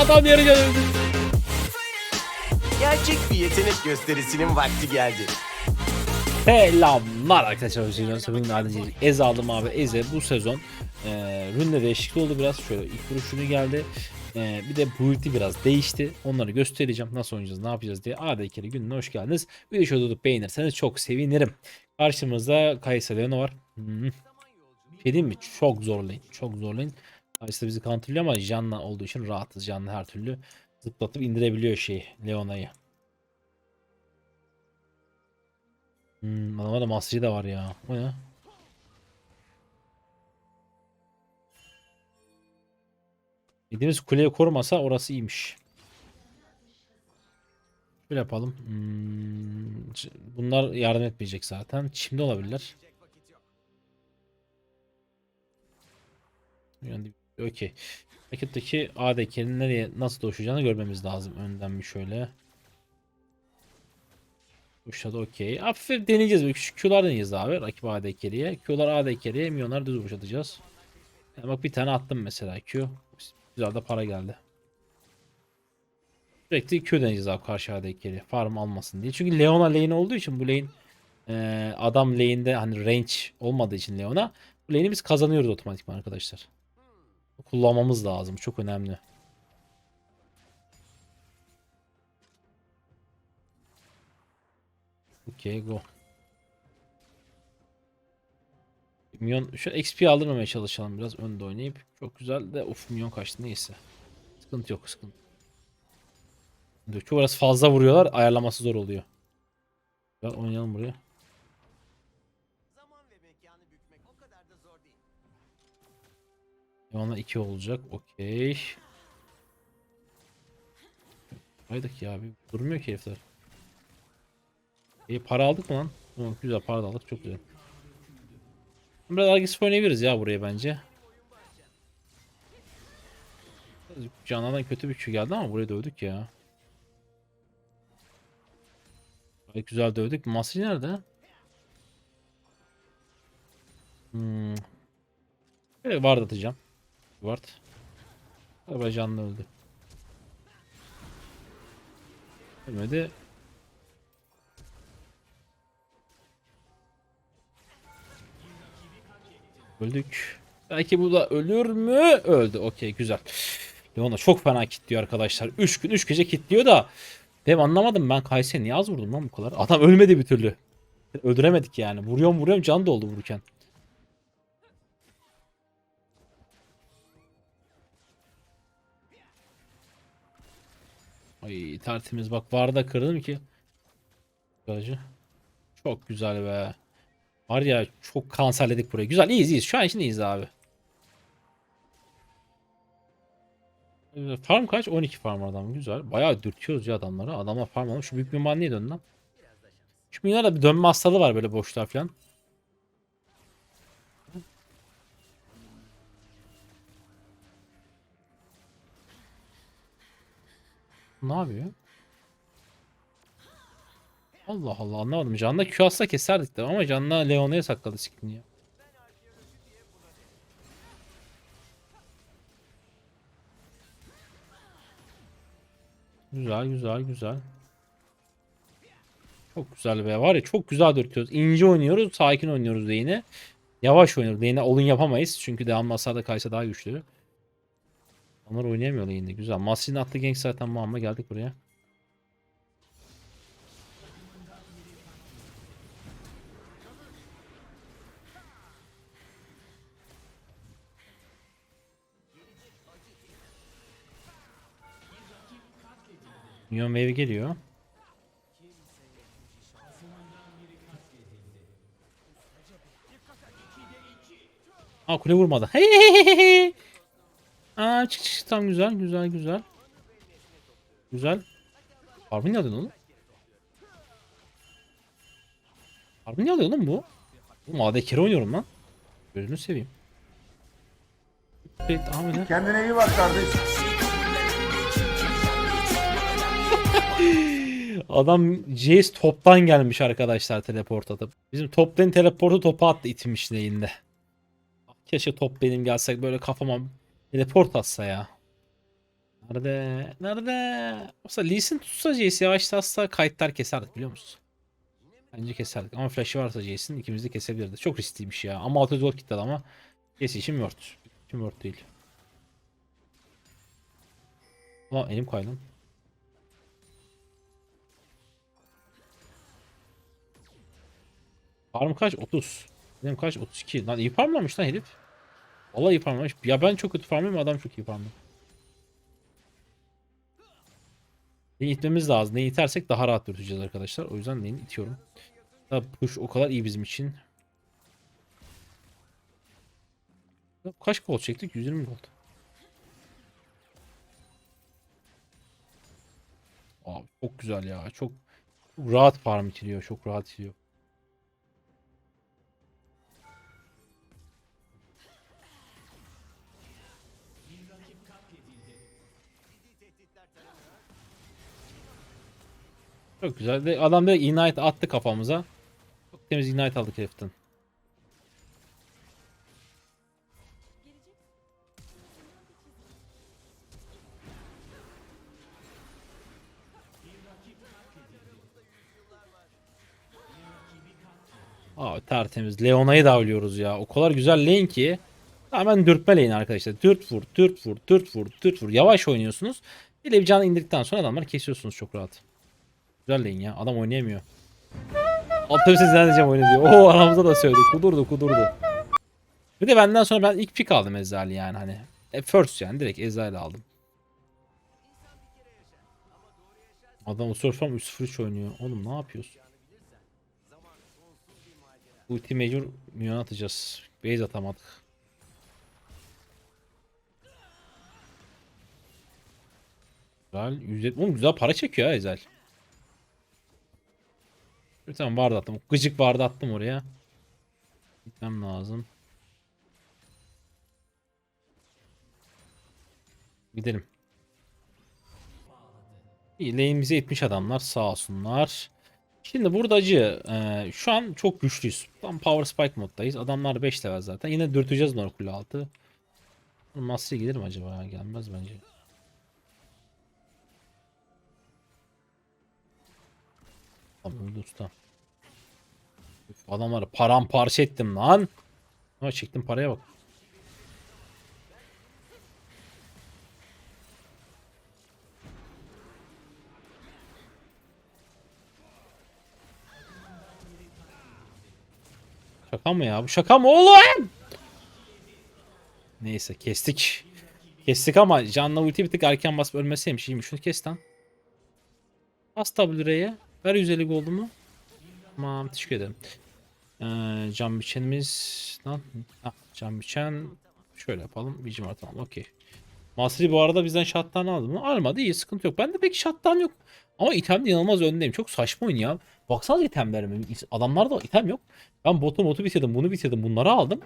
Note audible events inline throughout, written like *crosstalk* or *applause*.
Adam yarı öldü. Gerçek bir yetenek gösterisinin vakti geldi. Selamlar arkadaşlar. Hüseyin Sabun'un adeci Ez aldım abi. Eze bu sezon e, rünle değişiklik oldu biraz. Şöyle ilk vuruşunu geldi. E, bir de build'i biraz değişti. Onları göstereceğim. Nasıl oynayacağız, ne yapacağız diye. AD kere gününe hoş geldiniz. Videoyu şöyle tutup beğenirseniz çok sevinirim. Karşımızda Kaysa Leona var. Hmm. Şey diyeyim mi? Çok zorlayın. Çok zorlayın. Kaysa bizi kontrolüyor ama Janna olduğu için rahatız. Janna her türlü zıplatıp indirebiliyor şeyi Leona'yı. Hmm, adamda da Mastery de var ya. O ne? Dediğimiz kuleyi korumasa orası iyiymiş. Şöyle yapalım. Hmm, bunlar yardım etmeyecek zaten. Şimdi olabilirler. Yani okey. Rakitteki ADK'nin nereye nasıl doşacağını görmemiz lazım. Önden bir şöyle. Uşadı okey. Hafif deneyeceğiz. Küçük Q'lar deneyeceğiz abi. Rakip AD carry'e. Q'lar carry'e. Milyonlar düz vuruş atacağız. Yani bak bir tane attım mesela Q. Güzel de para geldi. Sürekli Q deneyeceğiz abi karşı AD carry. Farm almasın diye. Çünkü Leona lane olduğu için bu lane e, adam lane'de hani range olmadığı için Leona bu lane'i biz kazanıyoruz otomatikman arkadaşlar. Kullanmamız lazım. Çok önemli. Okey go. Minyon şu XP aldırmamaya çalışalım biraz önde oynayıp. Çok güzel de of minyon kaçtı neyse. Sıkıntı yok sıkıntı. Çok biraz fazla vuruyorlar ayarlaması zor oluyor. Gel oynayalım buraya. Yana 2 olacak. Okey. Haydık ya bir durmuyor ki herifler. İyi para aldık mı lan? Tamam, güzel para aldık çok güzel. Biraz agresif oynayabiliriz ya buraya bence. Canan'dan kötü bir şey geldi ama buraya dövdük ya. Gayet güzel dövdük. Masri nerede? Hmm. Evet, ward atacağım. Ward. Galiba canlı öldü. Ölmedi. Öldük. Belki bu da ölür mü? Öldü. Okey güzel. Leona çok fena kilitliyor arkadaşlar. 3 gün 3 gece kilitliyor da. Benim anlamadım ben Kayseri'ye niye az vurdum lan bu kadar? Adam ölmedi bir türlü. Öldüremedik yani. Vuruyorum vuruyorum can doldu vururken. Ay tertemiz bak var da kırdım ki. Garajı. Çok güzel be. Var ya çok kanserledik burayı. Güzel iyiyiz iyiyiz. Şu an için iyiyiz abi. Ee, Farm kaç? 12 farm adam. Güzel. Bayağı dürtüyoruz ya adamları. Adamlar farm almış. Şu büyük mimar niye döndü lan? Şu mimarda bir dönme hastalığı var böyle boşluğa falan. Ne yapıyor? Allah Allah anlamadım. Can'la Q atsa keserdik de ama Can'la Leona'ya sakladı skillini ya. Güzel güzel güzel. Çok güzel be var ya çok güzel dürtüyoruz. İnce oynuyoruz sakin oynuyoruz lane'i. Yavaş oynuyoruz. Lane'e olun yapamayız. Çünkü devamlı hasarda kaysa daha güçlü. Onlar oynayamıyor lane'de. Güzel. Masin attı gank zaten Muhammed geldik buraya. Minyon wave geliyor. Aa kule vurmadı. Hey hey hey hey. Aa çık çık tam güzel güzel güzel. Güzel. Harbi ne alıyorsun oğlum? Harbi ne alıyor oğlum bu? Oğlum AD oynuyorum lan. Gözünü seveyim. Evet Kendine iyi bak kardeş. *laughs* Adam Jace toptan gelmiş arkadaşlar teleport atıp. Bizim toptan teleportu topa attı itim işleyinde. Keşke top benim gelsek böyle kafama teleport atsa ya. Nerede? Nerede? Olsa Lee Sin tutsa Jace yavaşlatsa kayıtlar keserdik biliyor musun? Bence keserdik. Ama flash'ı varsa Jace'in ikimiz de kesebilirdi. Çok riskliymiş ya. Ama altı zor kitledi ama. Jace için word. İçin word değil. Ulan elim kaydı. Farm kaç? 30. Benim kaç? 32. Lan iyi farmlamış lan herif. Vallahi iyi. Ya ben çok kötü farmlıyorum adam çok iyi farmlıyor. Lane itmemiz lazım. Lane itersek daha rahat dürteceğiz arkadaşlar. O yüzden lane'i itiyorum. Da push o kadar iyi bizim için. Kaç gol çektik? 120 gol. Abi çok güzel ya. Çok, çok rahat farm itiliyor. Çok rahat itiliyor. Çok güzel. Adam da ignite attı kafamıza. Çok temiz ignite aldık heriften. Aa tertemiz. Leona'yı da avlıyoruz ya. O kadar güzel lane ki. Hemen dürtme lane arkadaşlar. Dürt vur, dürt vur, dürt vur, dürt vur. Yavaş oynuyorsunuz. Bir de bir canı indirdikten sonra adamları kesiyorsunuz çok rahat. Güzel lane ya. Adam oynayamıyor. Otobüse zannedeceğim oyunu diyor. Oo aramızda da söyledi. Kudurdu kudurdu. Bir de benden sonra ben ilk pick aldım Ezreal'i yani hani. E, first yani direkt Ezreal'i aldım. Adam o Surfam 3-0-3 oynuyor. Oğlum ne yapıyorsun? Ulti mecbur milyon atacağız. Base atamadık. Güzel. Yüzde... Oğlum güzel para çekiyor ha Ezel. Bir tane vardı attım. Gıcık vardı attım oraya. Gitmem lazım. Gidelim. İyi lane'imize etmiş adamlar sağ olsunlar. Şimdi burada acı e, şu an çok güçlüyüz. Tam power spike moddayız. Adamlar 5 level zaten. Yine dürteceğiz bunları kule altı. Master'e gelir mi acaba? Gelmez bence. Tamam öldü usta. Adamları paramparça ettim lan. Ama çektim paraya bak. Şaka mı ya? Bu şaka mı oğlum? Neyse kestik. Kestik ama canla ulti bir tık erken basıp ölmeseymiş. İyiymiş. Şunu kes lan. Bas W'ye. Ver 150 goldumu. Tamam teşekkür ederim. Ee, can biçenimiz lan. Ah, can biçen şöyle yapalım. Vicim var tamam okey. Masri bu arada bizden shutdown aldı mı? Almadı iyi sıkıntı yok. Bende pek shutdown yok. Ama itemde inanılmaz öndeyim. Çok saçma oyun ya. Baksanıza itemlerime. Adamlarda item yok. Ben botu botu bitirdim. Bunu bitirdim. Bunları aldım.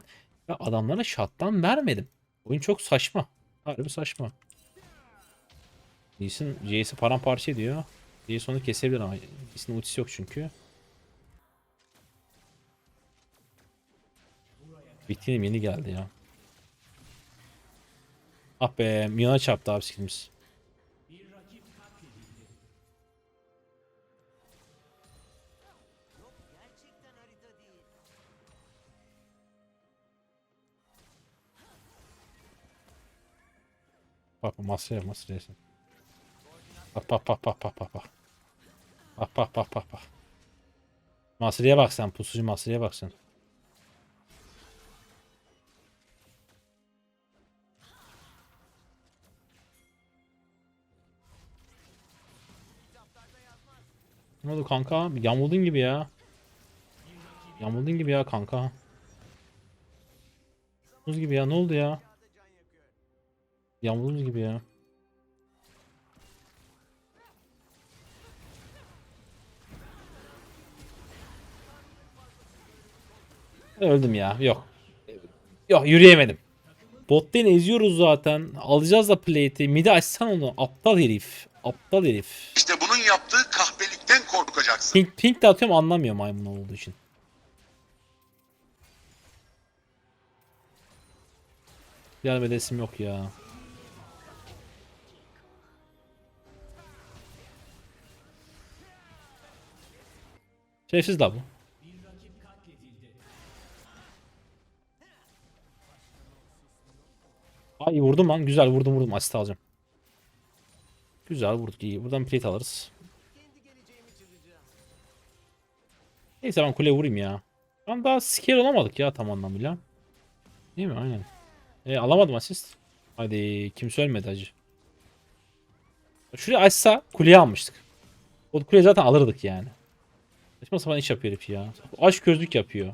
Ve adamlara shutdown vermedim. Oyun çok saçma. Harbi saçma. Lee'sin Jace'i paramparça ediyor. Jace onu kesebilir ama Lee'sin ultisi yok çünkü. Bittiğim yeni geldi ya. Ah be Miona çarptı abi skillimiz. Bak masaya masaya. Bak bak bak bak bak bak bak. Bak bak bak bak. Masaya bak sen pusucu masaya bak sen. Ne oldu kanka? Yamuldun gibi ya. Yamuldun gibi ya kanka. Buz gibi ya ne oldu ya? Yamuldunuz gibi ya. Öldüm ya. Yok. Yok yürüyemedim. Bot lane eziyoruz zaten. Alacağız da plate'i. Midi açsan onu. Aptal herif. Aptal herif. İşte bunun yaptığı kahpelikten korkacaksın. Pink, pink de atıyorum anlamıyor maymun olduğu için. Gelme desim yok ya. Şerefsiz la bu. Ay vurdum lan. Güzel vurdum vurdum. Asist alacağım. Güzel vurduk iyi. Buradan plate alırız. Neyse ben kule vurayım ya. Ben daha scale olamadık ya tam anlamıyla. Değil mi? Aynen. E, alamadım asist. Hadi kimse ölmedi hacı. Şurayı açsa kuleyi almıştık. O kuleyi zaten alırdık yani. Saçma sapan iş yapıyor herif ya. Aç gözlük yapıyor.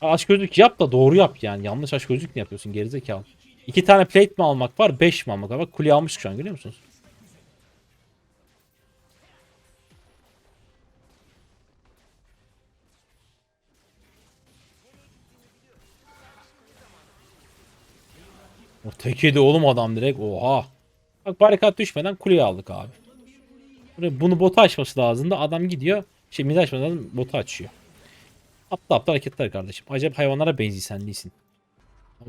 Aç gözlük yap da doğru yap yani. Yanlış aç gözlük ne yapıyorsun gerizekalı. İki tane plate mi almak var? Beş mi almak var? Bak kuleyi almıştık şu an görüyor musunuz? O tek yedi oğlum adam direkt. Oha. Bak barikat düşmeden kuleyi aldık abi. Bunu botu açması lazım adam gidiyor. Şey midi açması lazım botu açıyor. Aptal aptal hareketler kardeşim. Acayip hayvanlara benziyor sen değilsin.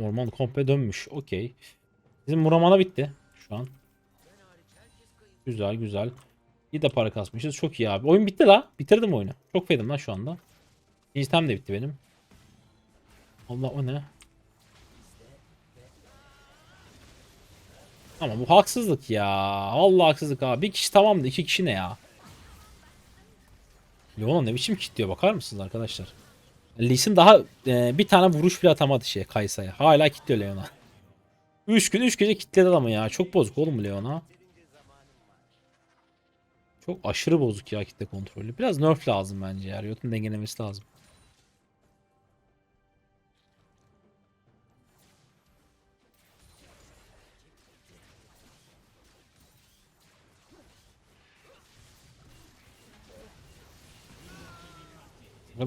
Orman komple dönmüş. Okey. Bizim Muramana bitti şu an. Güzel güzel. İyi de para kasmışız. Çok iyi abi. Oyun bitti la. Bitirdim oyunu. Çok fedim lan şu anda. İkinci tam de bitti benim. Allah o ne? Ama bu haksızlık ya. Vallahi haksızlık abi. Bir kişi tamamdı. iki kişi ne ya? Leona ne biçim kilitliyor bakar mısınız arkadaşlar? Lee daha e, bir tane vuruş bile atamadı şey Kaysa'ya. Hala kilitliyor Leona. 3 gün 3 gece kilitledi adamı ya. Çok bozuk oğlum Leona. Çok aşırı bozuk ya kitle kontrolü. Biraz nerf lazım bence ya. Riot'un dengelemesi lazım.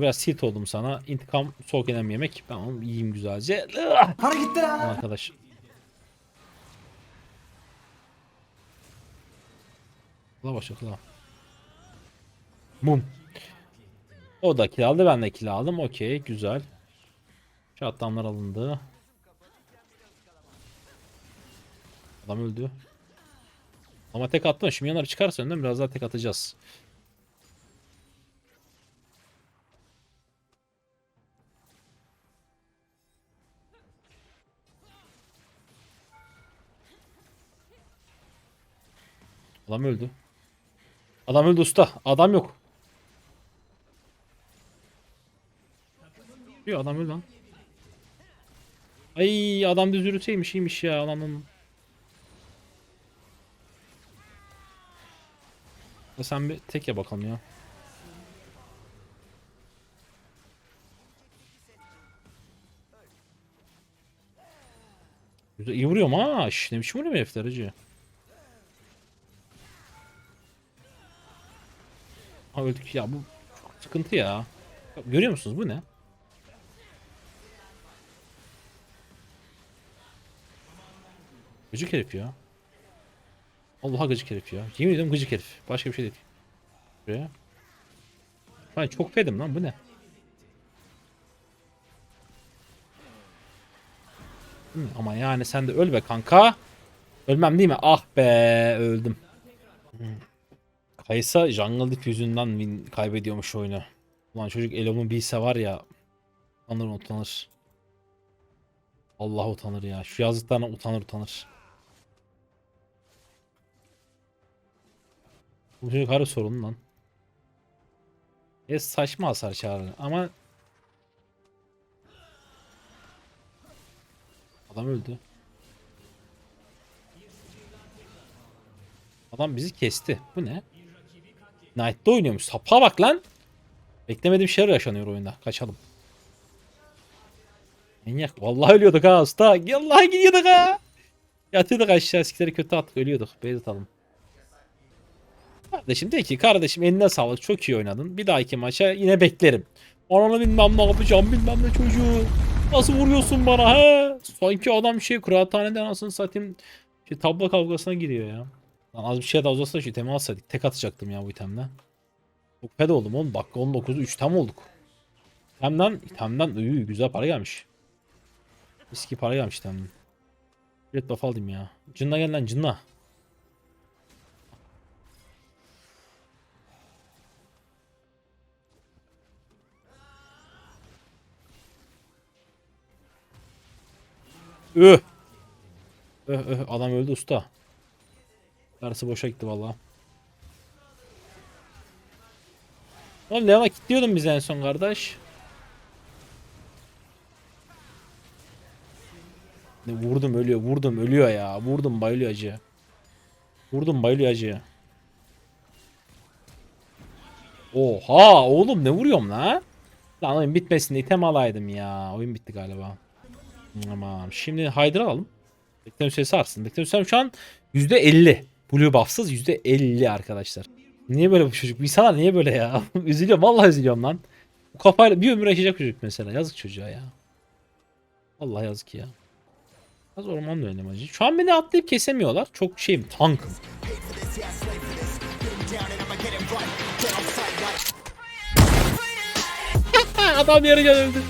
Biraz tilt oldum sana. İntikam soğuk inen yemek. Ben onu yiyeyim güzelce. Para gitti lan. Arkadaş. Kula başla kula. Mum. O da kill aldı ben de kill aldım. Okey güzel. Şu adamlar alındı. Adam öldü. Ama tek attım. Şimdi yanları çıkarsa önden biraz daha tek atacağız. Adam öldü. Adam öldü usta. Adam yok. Yok adam öldü lan. Ay adam düz yürüseymiş iyiymiş ya adamın. Ya sen bir tek ya bakalım ya. İyi vuruyorum ha. Şş, ne biçim vuruyor bu herifler hacı. Ha öldük ya bu sıkıntı ya. Görüyor musunuz bu ne? Gıcık herif ya. Allah'a gıcık herif ya. Yemin ediyorum gıcık herif. Başka bir şey değil. Şuraya. Ben çok fedim lan bu ne? Hı, Ama yani sen de öl be kanka. Ölmem değil mi? Ah be öldüm. Kaysa Jungle Dip yüzünden kaybediyormuş oyunu. Ulan çocuk Elom'u bilse var ya utanır utanır. Allah utanır ya. Şu yazdıklarına utanır utanır. Bu çocuk harbi sorunlu lan. E saçma hasar çağrı ama Adam öldü. Adam bizi kesti. Bu ne? Knight'da oynuyormuş. Sapa bak lan. Beklemediğim şeyler yaşanıyor oyunda. Kaçalım. Manyak. Vallahi ölüyorduk ha usta. Vallahi gidiyorduk ha. Yatıyorduk aşağı sikleri kötü attık ölüyorduk. Beyaz atalım. Kardeşim de ki kardeşim eline sağlık çok iyi oynadın. Bir dahaki maça yine beklerim. Ananı bilmem ne yapacağım bilmem ne çocuğu. Nasıl vuruyorsun bana he? Sanki adam şey kıraathaneden anasını satayım. Şey, tablo kavgasına giriyor ya. Lan az bir şey daha uzasa şu itemi alsaydık. Tek atacaktım ya bu itemle. Çok fed oldum oğlum. Dakika 19'u 3 tam olduk. İtemden, itemden iyi, güzel para gelmiş. Riski para gelmiş itemden. Red buff aldım ya. Cınna gel lan cınna. Üh. Öh öh adam öldü usta. Yarısı boşa gitti vallahi. Oğlum Leon'a kilitliyordun bizi en son kardeş. Ne vurdum ölüyor vurdum ölüyor ya. Vurdum bayılıyor acı. Vurdum bayılıyor acı. Oha oğlum ne vuruyorum la? Lan oyun bitmesin item alaydım ya. Oyun bitti galiba. Tamam. Şimdi Hydra alalım. Bekleme süresi artsın. Bekleme sürem şu an %50. Blue buffsız %50 arkadaşlar. Niye böyle bu çocuk? İnsanlar niye böyle ya? *laughs* üzülüyorum. Vallahi üzülüyorum lan. Bu kafayla bir ömür yaşayacak çocuk mesela. Yazık çocuğa ya. Vallahi yazık ya. Az orman dönelim acı. Şu an beni atlayıp kesemiyorlar. Çok şeyim tankım. *laughs* Adam yarı öldü.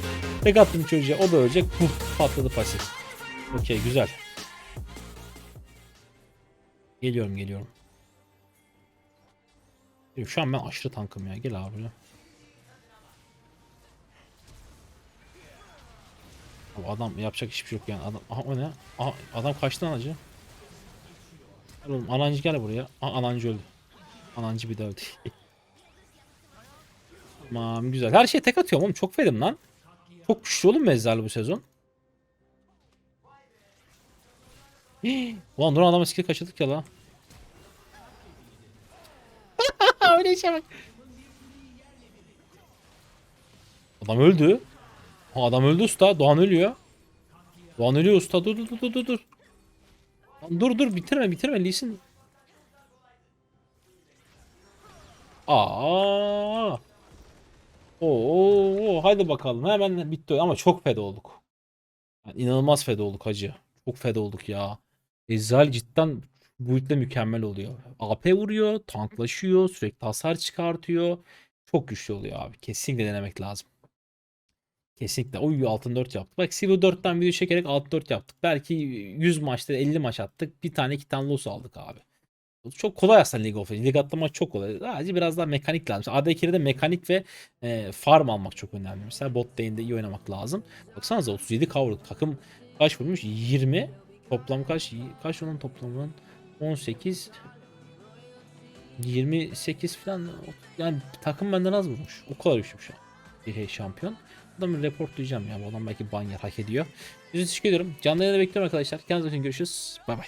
Tek attım çocuğa. O da ölecek. Puf patladı pasif. Okey güzel. Geliyorum geliyorum. Şu an ben aşırı tankım ya. Gel abi. Abi adam yapacak hiçbir şey yok yani. Adam, aha o ne? Aha, adam kaçtı anacı. Gel oğlum anancı gel buraya. Aha, anancı öldü. Anancı bir daha öldü. *laughs* tamam güzel. Her şeye tek atıyorum oğlum. Çok fedim lan. Çok güçlü oğlum mezarlı bu sezon. *gasps* Ulan dur adama skill kaçırdık ya la. *laughs* Öyle işe bak. Adam öldü. Ha, adam öldü usta. Doğan ölüyor. Doğan ölüyor usta. Dur dur dur dur dur. Lan dur dur bitirme bitirme Lee Sin. Aa. Oo, hadi bakalım. Hemen bitti ama çok fed olduk. Yani inanılmaz fed olduk hacı. Çok fed olduk ya. Ezreal cidden bu yüzden mükemmel oluyor. AP vuruyor, tanklaşıyor, sürekli hasar çıkartıyor. Çok güçlü oluyor abi. Kesinlikle denemek lazım. Kesinlikle. Oy altın 4 yaptık. Bak Silver 4'ten video çekerek altın 4 yaptık. Belki 100 maçta 50 maç attık. Bir tane iki tane loss aldık abi. Çok kolay aslında League of Legends. Lig atlamak çok kolay. Sadece biraz daha mekanik lazım. AD carry'de mekanik ve e, farm almak çok önemli. Mesela bot lane'de iyi oynamak lazım. Baksanıza 37 kavurduk. Takım kaç vurmuş? 20. Toplam kaç? Kaç onun toplamının? 18 28 falan yani takım benden az vurmuş. O kadar an. Şey, şampiyon. Adamı reportlayacağım ya. Bu adam belki ban yer hak ediyor. Sizi teşekkür ediyorum. Canlı yayında bekliyorum arkadaşlar. Kendinize bakın. Görüşürüz. Bay bay.